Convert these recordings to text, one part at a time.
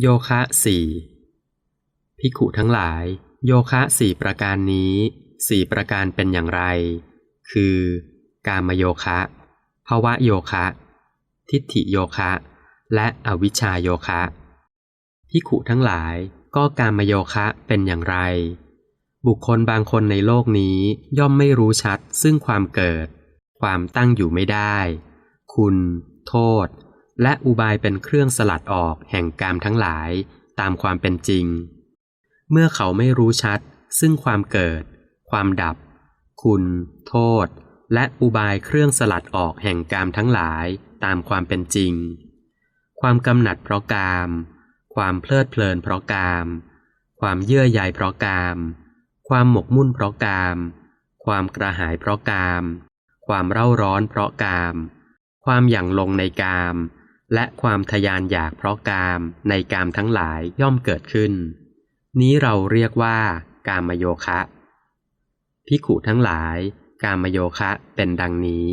โยคะสี่ภิกขุทั้งหลาย โยคะสี่ประการนี้สี่ประการเป็นอย่างไร คือ กามโยคะภาวะโยคะ ทิฏฐิโยคะ และอวิชชาโยคะภิกขุทั้งหลายก็การมโยคะเป็นอย่างไร บุคคลบางคนในโลกนี้ย่อมไม่รู้ชัดซึ่งความเกิด ความตั้งอยู่ไม่ได้ คุณ โทษ และอุบายเป็นเครื่องสลัดออกแห่งกามทั้งหลายตามความเป็นจริง เมื่อเขาไม่รู้ชัด ซึ่งความเกิด ความดับ คุณ โทษ และอุบายเครื่องสลัดออกแห่งกามทั้งหลายตามความเป็นจริง ความกำหนัดเพราะกาม ความเพลิดเพลินเพราะกาม ความเยื่อใยเพราะกาม ความหมกมุ่นเพราะกาม ความกระหายเพราะกาม ความเร่าร้อนเพราะกาม ความหยั่งลงในกาม และความทยานอยากเพราะกามในกามทั้งหลายย่อมเกิดขึ้น นี้เราเรียกว่ากามโยคะ พิขุทั้งหลาย กามโยคะเป็นดังนี้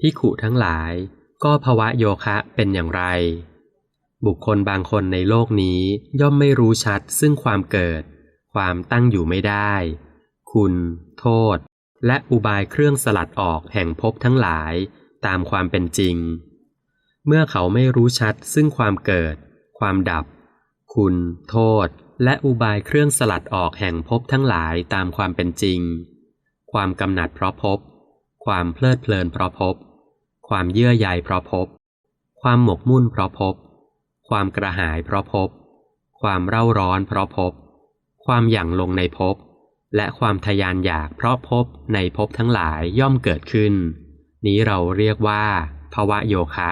พิขุทั้งหลายก็ภวะโยคะเป็นอย่างไร บุคคลบางคนในโลกนี้ย่อมไม่รู้ชัดซึ่งความเกิด ความตั้งอยู่ไม่ได้ คุณ โทษ และอุบายเครื่องสลัดออกแห่งภพทั้งหลายตามความเป็นจริง เมื่อเขาไม่รู้ชัดซึ่งความเกิด ความดับ คุณ โทษ และอุบายเครื่องสลัดออกแห่งภพทั้งหลายตามความเป็นจริง ความกำหนัดเพราะภพความเพลิดเพลินเพราะภพความเยื่อใยเพราะภพความหมกมุ่นเพราะภพความกระหายเพราะภพความเร่าร้อนเพราะภพความหยั่งลงในภพและความทยานอยากเพราะภพในภพทั้งหลายย่อมเกิดขึ้น นี้เราเรียกว่าภาวะโยคะ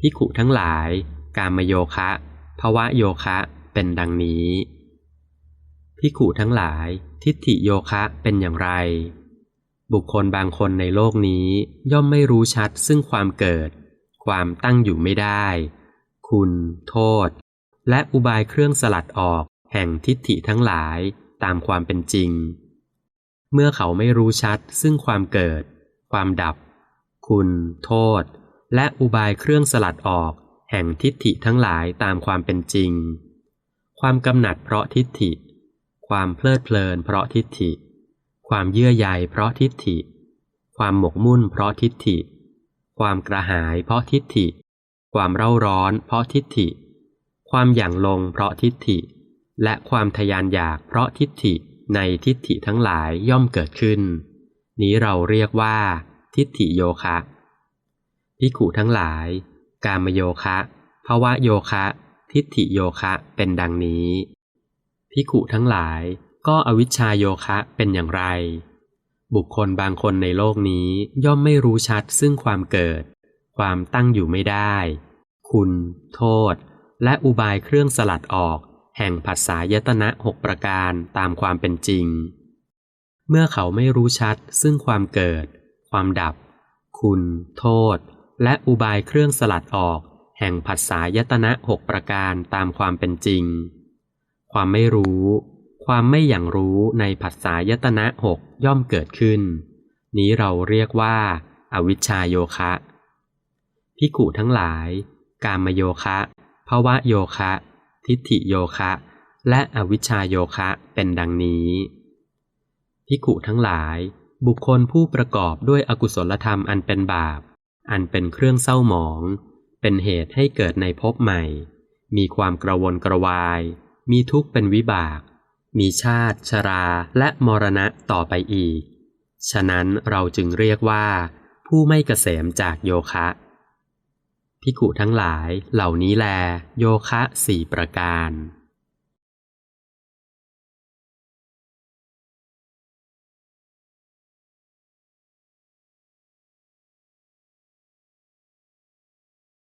พิขุทั้งหลาย กามโยคะภวะโยคะเป็นดังนี้พิขุทั้งหลาย ทิฏฐิโยคะเป็นอย่างไร บุคคลบางคนในโลกนี้ย่อมไม่รู้ชัดซึ่งความเกิด ความตั้งอยู่ไม่ได้ คุณ โทษ และอุบายเครื่องสลัดออก แห่งทิฏฐิทั้งหลายตามความเป็นจริง เมื่อเขาไม่รู้ชัดซึ่งความเกิด ความดับ คุณ โทษ และอุบายเครื่องสลัดออก แห่งทิฏฐิทั้งหลายตามความเป็นจริง ความกำหนัดเพราะทิฏฐิ ความเพลิดเพลินเพราะทิฏฐิ ความเยื่อใยเพราะทิฏฐิ ความหมกมุ่นเพราะทิฏฐิ ความกระหายเพราะทิฏฐิ ความเร่าร้อนเพราะทิฏฐิ ความหยั่งลงเพราะทิฏฐิ และความทยานอยากเพราะทิฏฐิในทิฏฐิทั้งหลายย่อมเกิดขึ้น นี้เราเรียกว่า ทิฏฐิโยคะ พิขุทั้งหลาย กามโยคะภาวะโยคะ ทิฏฐิโยคะเป็นดังนี้พิขุทั้งหลายก็อวิชชาโยคะเป็นอย่างไร บุคคลบางคนในโลกนี้ย่อมไม่รู้ชัดซึ่งความเกิด ความตั้งอยู่ไม่ได้ คุณ โทษ และอุบายเครื่องสลัดออกแห่งผัสสายตนะหกประการตามความเป็นจริง เมื่อเขาไม่รู้ชัดซึ่งความเกิด ความดับ คุณ โทษ และอุบายเครื่องสลัดออกแห่งผัสสายตนะหกประการตามความเป็นจริง ความไม่รู้ ความไม่อย่างรู้ในผัสสายตนะหกย่อมเกิดขึ้น นี้เราเรียกว่าอาวิชชาโยคะพิกุทั้งหลาย กามโยคะภวะโยคะ ทิฏฐิโยคะ และอวิชชาโยคะเป็นดังนี้พิกุทั้งหลาย บุคคลผู้ประกอบด้วยอกุศลธรรมอันเป็นบาป อันเป็นเครื่องเศร้าหมอง เป็นเหตุให้เกิดในภพใหม่ มีความกระวนกระวาย มีทุกข์เป็นวิบาก มีชาติ ชราและมรณะต่อไปอีก ฉะนั้นเราจึงเรียกว่า ผู้ไม่เกษมจากโยคะพิกุทั้งหลายเหล่านี้แล โยคะสี่ประการ